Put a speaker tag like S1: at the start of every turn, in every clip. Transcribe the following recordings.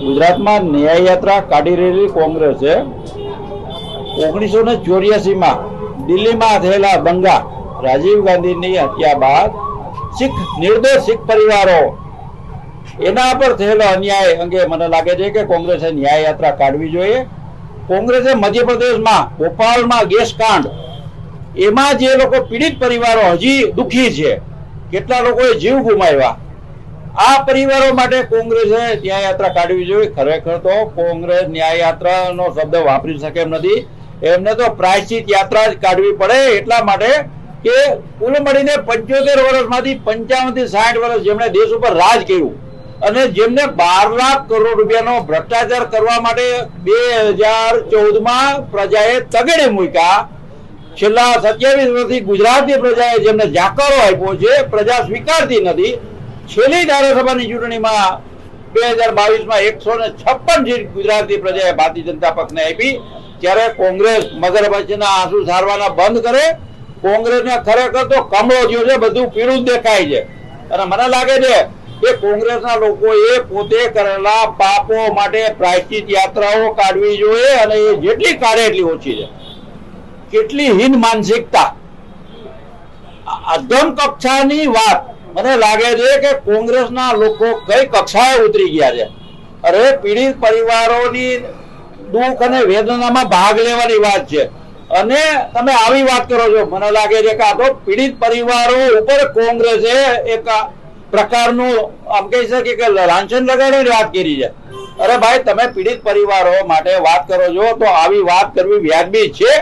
S1: ગુજરાતમાં ન્યાય યાત્રા કાઢી રહેલી કોંગ્રેસે ઓગણીસો ને ચોર્યાસીમાં દિલ્હીમાં થયેલા દંગા રાજીવ ગાંધીની હત્યા બાદ શીખ, નિર્દોષ શીખ પરિવારો એના પર થયેલો અન્યાય અંગે મને લાગે છે કે કોંગ્રેસે ન્યાય યાત્રા કાઢવી જોઈએ. કોંગ્રેસે મધ્યપ્રદેશમાં ભોપાલમાં ગેસ કાંડ. એમાં જે લોકો પીડિત પરિવારો હજી દુઃખી છે. કેટલા લોકોએ જીવ ગુમાવ્યા? આ પરિવારો માટે કોંગ્રેસે ન્યાય યાત્રા કાઢવી જોઈએ. ખરેખર તો કોંગ્રેસ ન્યાય યાત્રાનો શબ્દ વાપરી શકે એમ નથી. એમને તો પ્રાયશ્ચિત યાત્રા જ કાઢવી પડે એટલા માટે કે કુલ મળીને પંચોતેર વર્ષમાંથી પંચાવનથી સાઠ વર્ષ જેમણે દેશ ઉપર રાજ કર્યું અને જેમને બાર લાખ કરોડ રૂપિયાનો ભ્રષ્ટાચાર કરવા માટે બે હજાર ચૌદમાં પ્રજાએ તગડે મૂક્યા. છેલ્લા સત્યાવીસ વર્ષથી ગુજરાતની પ્રજાએ જેમને જાકારો આપ્યો છે, પ્રજા સ્વીકારતી નથી. છેલ્લી ધારાસભાની ચૂંટણીમાં બે હજાર બાવીસમાં એકસો ને છપ્પન સીટ ગુજરાતની પ્રજાએ ભારતીય જનતા પક્ષને આપી. ત્યારે કોંગ્રેસ મગરમચ્છના આંસુ સારવાના બંધ કરે, કોંગ્રેસને ખરેખર તો કમળો થયો છે, બધું પીળું દેખાય છે. અને મને લાગે છે કે કોંગ્રેસના લોકોએ પોતે કરેલા પાપો માટે પ્રાયશ્ચિત યાત્રાઓ કાઢવી જોઈએ અને એ જેટલી કાઢે એટલી ઓછી છે. કેટલી હીન માનસિકતા. અધમ કક્ષાની વાત મને લાગે છે કે કોંગ્રેસના લોકો કઈ કક્ષાએ ઉતરી ગયા છે. અરે પીડિત પરિવારોની દુઃખ અને વેદનામાં ભાગ લેવાની વાત છે. અને તમે આવી વાત કરો છો. મને લાગે છે કે આ તો પીડિત પરિવારો ઉપર કોંગ્રેસે એક પ્રકારનું આમ કહી શકીએ કે લાંછન લગાડીને વાત કરી છે. અરે ભાઈ, તમે પીડિત પરિવારો માટે વાત કરો છો તો આવી વાત કરવી વ્યાજબી છે.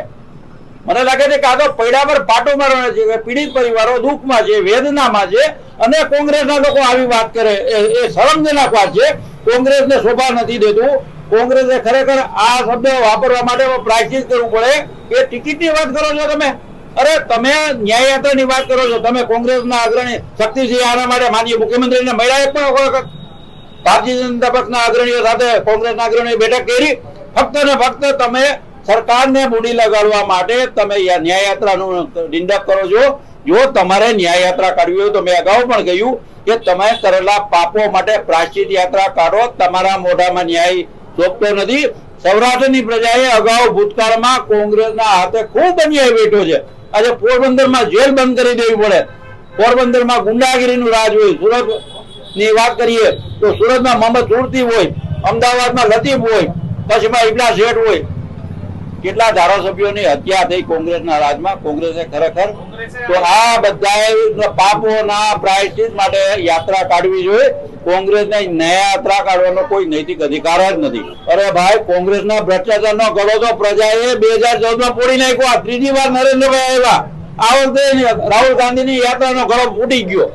S1: મને લાગે છે કે આ તો પૈડા પર પાટો મારવાનો છે કે પીડિત પરિવારો, દુઃખમાં છે, વેદનામાં છે, અને કોંગ્રેસના લોકો આવી વાત કરે, એ એ શરમજનક વાત છે. કોંગ્રેસને શોભા નથી દેતું. કોંગ્રેસે ખરેખર આ શબ્દ વાપરવા માટે પ્રાયશ્ચિત કરવું પડે. કે ટિકિટની વાત કરો છો તમે? અરે, તમે ન્યાય વાત કરો છો. તમે કોંગ્રેસના અગ્રણી શક્તિસિંહ આના માટે માનીય મુખ્યમંત્રીને મળ્યા એક પણ વખત. ભારતીય જનતા પક્ષના અગ્રણીઓ સાથે કોંગ્રેસના અગ્રણીઓ બેઠક કરી. ફક્ત ને ફક્ત તમે સરકારને મૂડી લગાડવા માટે તમે ન્યાયયાત્રાનું ન્યાય યાત્રાનું નિંદક કરો છો. જો તમારે ન્યાય યાત્રા કાઢવી હોય તો મેં અગાઉ પણ કહ્યું કે તમે કરેલા પાપો માટે પ્રાયશ્ચિત યાત્રા કાઢો. તમારા મોઢામાં ન્યાય શોભતો નથી. સૌરાષ્ટ્રની પ્રજાએ અગાઉ ભૂતકાળમાં કોંગ્રેસના હાથે ખૂબ અન્યાય વેઠો છે. આજે પોરબંદરમાં જેલ બંધ કરી દેવી પડે. પોરબંદરમાં ગુંડાગીરીનું રાજ હોય. સુરતની વાત કરીએ તો સુરતમાં મોહમ્મદ સુરતી હોય, અમદાવાદમાં લતીફ હોય, કચ્છમાં ઇબલા શેઠ હોય કેટલા ધારાસભ્યોની હત્યા થઈ કોંગ્રેસના રાજમાં? કોંગ્રેસે ખરેખર? તો આ બધા પાપોના પ્રાયશ્ચિત માટે યાત્રા કાઢવી જોઈએ. કોંગ્રેસને નયા યાત્રા કાઢવાનો કોઈ નૈતિક અધિકાર જ નથી. અરે ભાઈ કોંગ્રેસના ભ્રષ્ટાચારનો ગળો તો પ્રજાએ બે હજાર ચૌદમાં માં પોડી નાખ્યો. આ ત્રીજી વાર નરેન્દ્રભાઈ આવ્યા. આ વખતે રાહુલ ગાંધીની યાત્રાનો ગળો ફૂટી ગયો.